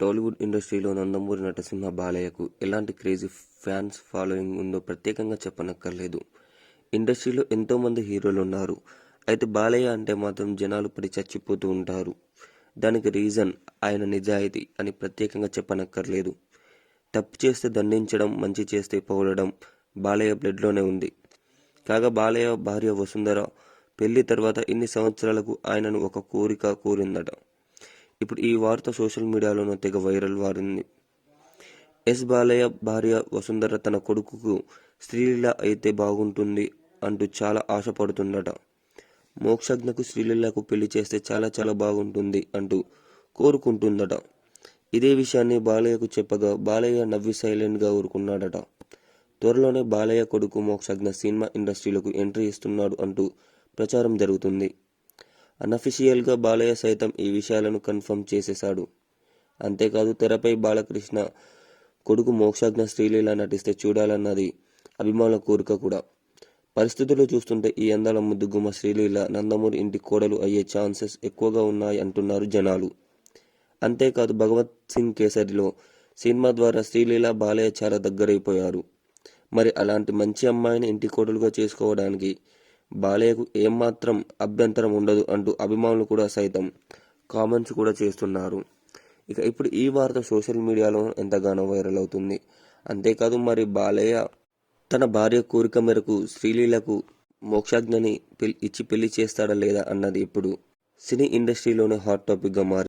టాలీవుడ్ ఇండస్ట్రీలో నందమూరి నటసింహ బాలయ్యకు ఎలాంటి crazy fans following ఉందో ప్రత్యేకంగా చెప్పనక్కర్లేదు. ఇండస్ట్రీలో ఎంతోమంది హీరోలు ఉన్నారు అయితే బాలయ్య అంటే మాత్రం జనాలు పడి చచ్చిపోతూ ఉంటారు. దానికి రీజన్ ఆయన నిజాయితీ అని ప్రత్యేకంగా చెప్పనక్కర్లేదు. తప్పు చేస్తే దండించడం మంచి చేస్తే పోలడం బాలయ్య బ్లడ్లోనే ఉంది. కాగా బాలయ్య భార్య వసుంధర పెళ్ళి తర్వాత ఇన్ని సంవత్సరాలకు ఆయనను ఒక కోరిక కోరిందట. ఇప్పుడు ఈ వార్త సోషల్ మీడియాలోనూ తెగ వైరల్ వారింది. ఎస్ బాలయ్య భార్య వసుంధర తన కొడుకుకు శ్రీలీల అయితే బాగుంటుంది అంటూ చాలా ఆశపడుతుందట. మోక్షజ్ఞకు శ్రీలీలకు పెళ్ళి చేస్తే చాలా చాలా బాగుంటుంది అంటూ కోరుకుంటుందట. ఇదే విషయాన్ని బాలయ్యకు చెప్పగా బాలయ్య నవ్వి సైలెంట్గా ఊరుకున్నాడట. త్వరలోనే బాలయ్య కొడుకు మోక్షజ్ఞ సినిమా ఇండస్ట్రీలకు ఎంట్రీ ఇస్తున్నాడు అంటూ ప్రచారం జరుగుతుంది. అనఫిషియల్గా బాలయ్య సైతం ఈ విషయాలను కన్ఫర్మ్ చేసేశాడు. అంతేకాదు తెరపై బాలకృష్ణ కొడుకు మోక్షజ్ఞ శ్రీలీల నటిస్తే చూడాలన్నది అభిమానుల కోరిక కూడా. పరిస్థితులు చూస్తుంటే ఈ అందాల ముద్దుగుమ్మ శ్రీలీల నందమూరి ఇంటి కోడలు అయ్యే ఛాన్సెస్ ఎక్కువగా ఉన్నాయి అంటున్నారు జనాలు. అంతేకాదు భగవత్ సింగ్ కేసరిలో సినిమా ద్వారా శ్రీలీల బాలయ్య చాలా దగ్గరైపోయారు. మరి అలాంటి మంచి అమ్మాయిని ఇంటి కోడలుగా చేసుకోవడానికి బాలయ్యకు ఏమాత్రం అభ్యంతరం ఉండదు అంటూ అభిమానులు కూడా సైతం కామెంట్స్ కూడా చేస్తున్నారు. ఇక ఇప్పుడు ఈ వార్త సోషల్ మీడియాలో ఎంతగానో వైరల్ అవుతుంది. అంతేకాదు మరి బాలయ్య తన భార్య కోరిక మేరకు శ్రీలీలకు మోక్షాజ్ఞని పెళ్ళి ఇచ్చి పెళ్ళి చేస్తాడా లేదా అన్నది ఇప్పుడు సినీ ఇండస్ట్రీలోనే హాట్ టాపిక్గా మారి